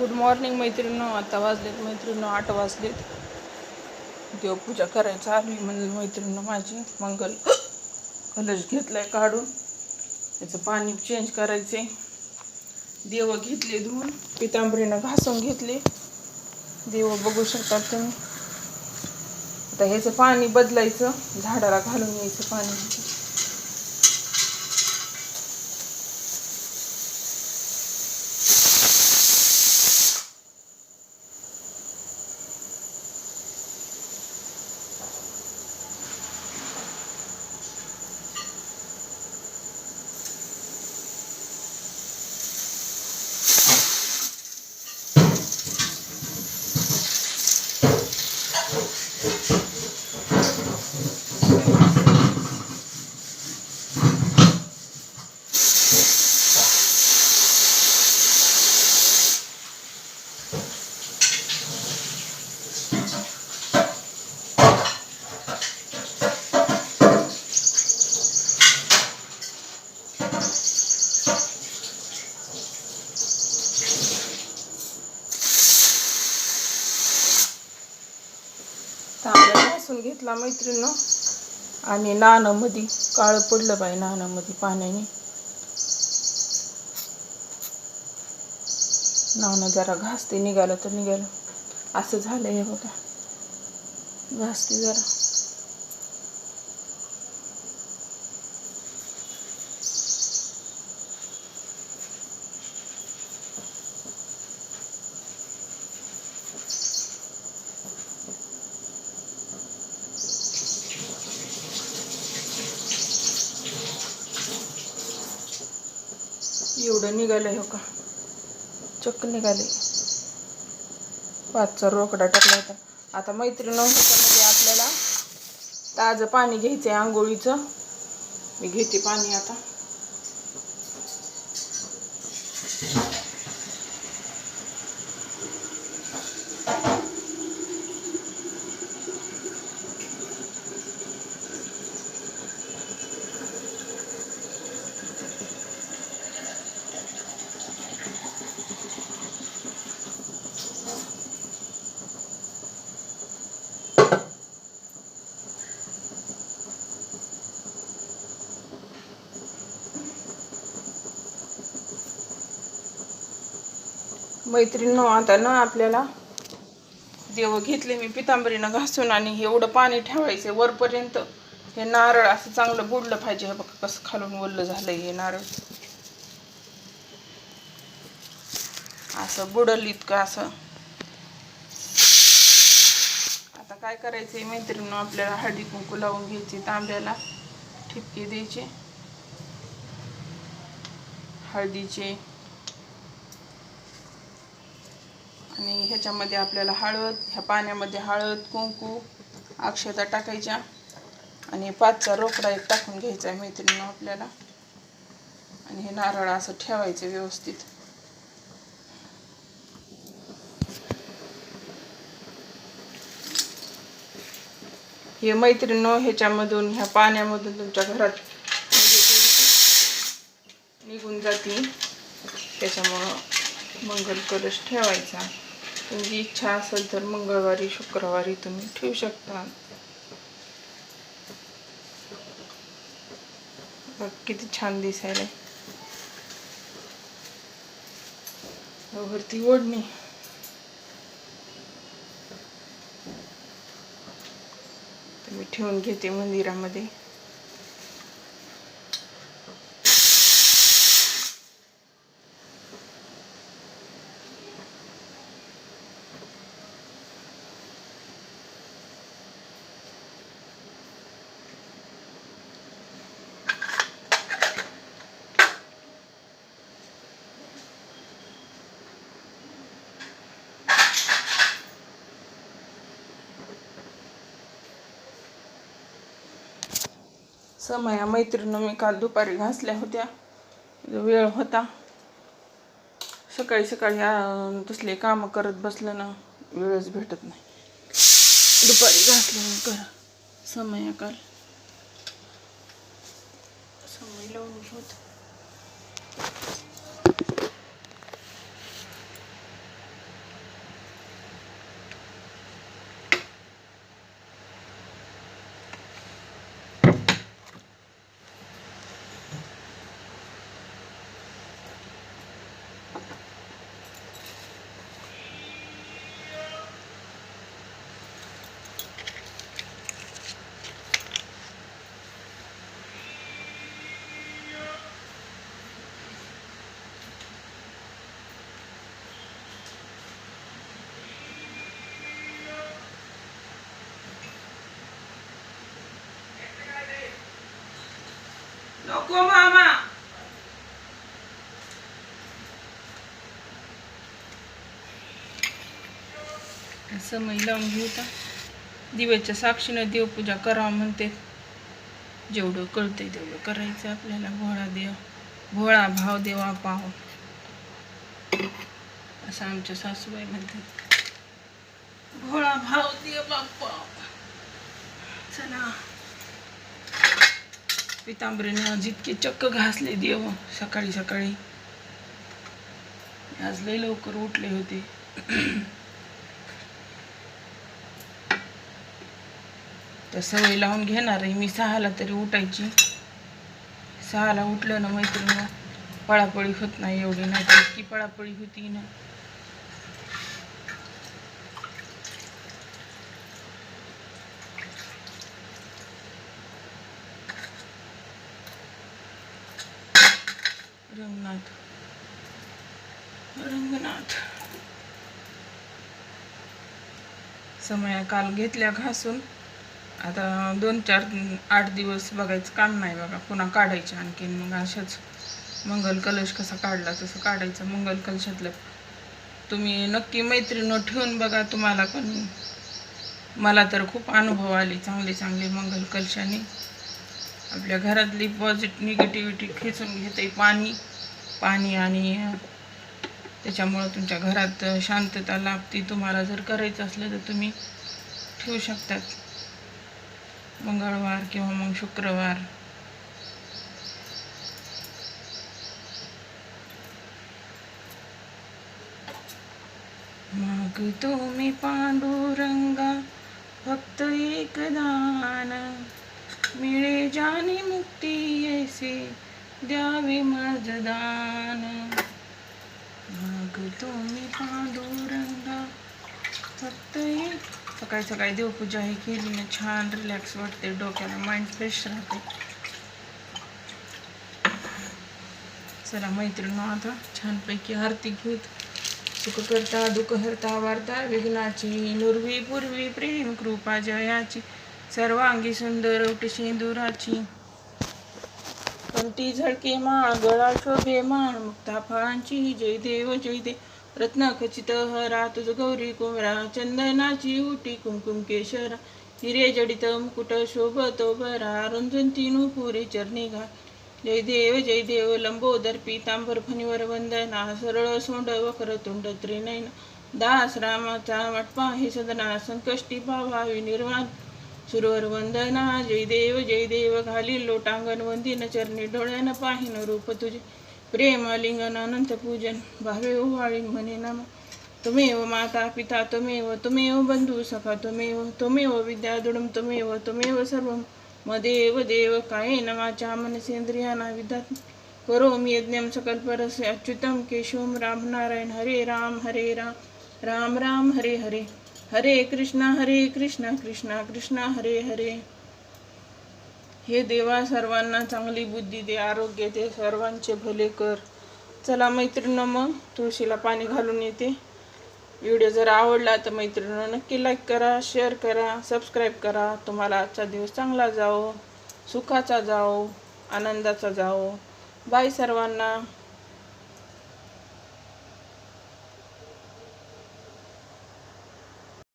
Good morning मैत्रिणीनो. आता वाजलेत मैत्रिणीनो आठ वाजलेत. देवपूजा करायचं आली म्हणजे मैत्रिणीनं माझी. मंगल कलश घेतलाय काढून. त्याचं पाणी चेंज करायचे देव घेतले धुवून. पितांबरीनं घासून घेतले. देव बघू शकतात तुम्ही. आता ह्याचं पाणी बदलायचं. झाडाला घालून यायचं पाणी. बघितला घेतला मैत्रिणीनं आणि नाणं मध्ये काळं पडलं बाई नाणं मध्ये पाण्याने. नाणं जरा घासते निघालं तर निघालं. असं झालं हे बघा. घासते जरा. एवढं निघालं हो का? चक्क निघाले पाचचा रोकडा टाकला होता. आता मैत्रीण ह्याच्यामध्ये आपल्याला ताजं पाणी घ्यायचं आहे आंघोळीचं. मी घेते पाणी आता. मैत्रीण आता ना आपल्याला. देव घेतले मी पितांबरीनं घासून आणि एवढं पाणी ठेवायचं वरपर्यंत. हे नारळ असं चांगलं बुडलं पाहिजे. हे बघा कसं खालून ओललं झालंय हे नारळ. असं बुडल इतकं असं. आता काय करायचंय मैत्रिणी आपल्याला हळदी कुंकू लावून घ्यायची तांब्याला ठिपके द्यायचे. हळदीचे आणि ह्याच्यामध्ये आपल्याला हळद ह्या पाण्यामध्ये हळद कुंकू अक्षता टाकायच्या आणि पाचचा रोकडा एक टाकून घ्यायचा आहे मैत्रिणीनं आपल्याला. आणि हे नारळ असं ठेवायचं व्यवस्थित. हे मैत्रिणीनं ह्याच्यामधून ह्या पाण्यामधून तुमच्या घरात निघून जातील. त्याच्यामुळं मंगल कलश ठेवायचा. तुमची इच्छा असेल तर मंगळवारी शुक्रवारी तुम्ही ठेवू शकता. बघ किती छान दिसायला वरती ओढणी तुम्ही मी ठेवून घेते मंदिरामध्ये. समया मैत्रिणी मी काल दुपारी घासल्या होत्या. वेळ होता. सकाळी सकाळी तसले कामं करत बसलं ना वेळच भेटत नाही. दुपारी घासलं करा. समय काल. समय लावून होत नको मामा. समय लावून घेऊ का दिव्याच्या साक्षीनं देवपूजा करावं म्हणते. जेवढं कळतंय तेवढं करायचं आपल्याला. भोळा देव भोळा भाव देवा पाव असं आमच्या सासूबाई म्हणतात. भोळा भाव देवा पाव चला. पितांबरीने जितके चक्क घासले देव सकाळी सकाळी. आज लय लवकर उठले होते. तर सवय लावून घेणार आहे मी सहाला तरी उठायची. सहाला उठलं ना मैत्रिणी पळापळी होत नाही एवढी नाही तर इतकी पळापळी होती ना. रंगनाथ. रंगनाथ. समया काल घेतल्या घासून. आता दोन चार आठ दिवस बघायचं काम नाही बघा. पुन्हा काढायचे आणखीन मग अशाच मंगल कलश कसा काढला तसं काढायचं मंगल कलशातलं. तुम्ही नक्की मैत्रिणी ठेवून बघा तुम्हाला पण. मला तर खूप अनुभव आले चांगले चांगले मंगल कलशाने. आपल्या घरातली पॉझिट निगेटिव्हिटी खेचून घेते पाणी. पाणी आणि त्याच्यामुळं तुमच्या घरात शांतता लाभती. तुम्हाला जर करायचं असलं तर तुम्ही ठेवू शकतात. मंगळवार किंवा मग शुक्रवार. मग तुम्ही पांडुरंगा फक्त एक दान. मिळे जाने मुक्ती येसे द्यावे दान. मागतो मी पांडुरंगा. फक्त सकाळी सकाळी देवपूजा हे केली ना छान रिलॅक्स वाटते डोक्याला माइंड फ्रेश राहते चला मैत्रिणी आता छानपैकी आरती घेत सुख करता दुःख हरता वार्ता विघ्नाची नुरवी पूर्वी प्रेम कृपा जयाची. सर्वांगी सुंदर उठशी दुराची. कंठी झडके माळ गळा शोभे माळ मुक्ता फळांची जय देव जय देव रत्न खचित हरा तुझ गौरी कुमरा चंदनाची उटी कुमकुम केशरा. हिरे जडित मुकुट शोभतो बरा रुंजंती पुरे चरणी घा. जय देव जय देव लंबोदर पीतांबर फणीवर वंदना सरळ सोंड वक्र तुंड त्रिनयना. दास रामाचा वाटपा हे सदना संकष्टी भावावी निर्वाण. सुरवर वंदना जय देव जय देव घाली लोटांगण वंदिन चरणी डोळ्यानं पाहिन रूप तुझे. प्रेम लिंगन अनंत पूजन भावे हो ओवाळी म्हणे नम. तुमेव माता पिता तुमेव तुमेव बंधू सखा तुमेव तुमेव विद्यादुडम तुमेव तुमेव सर्व मदेव देव काय नमाच्या मनसेंद्रियाना विधात करोमि यज्ञं सकल्परस्य अच्युतं केशवं राम नारायण हरे राम हरे राम. राम राम हरे हरे. हरे कृष्णा हरे कृष्णा कृष्णा कृष्णा हरे हरे. हे देवा सर्वांना चांगली बुद्धी दे आरोग्य दे सर्वांचे भले कर. चला मैत्रिणं मग तुळशीला पाणी घालून येते. व्हिडिओ जर आवडला तर मैत्रिणं नक्की लाईक करा शेअर करा सबस्क्राईब करा. तुम्हाला आजचा दिवस चांगला जाओ सुखाचा जाओ आनंदाचा जाओ बाय सर्वांना.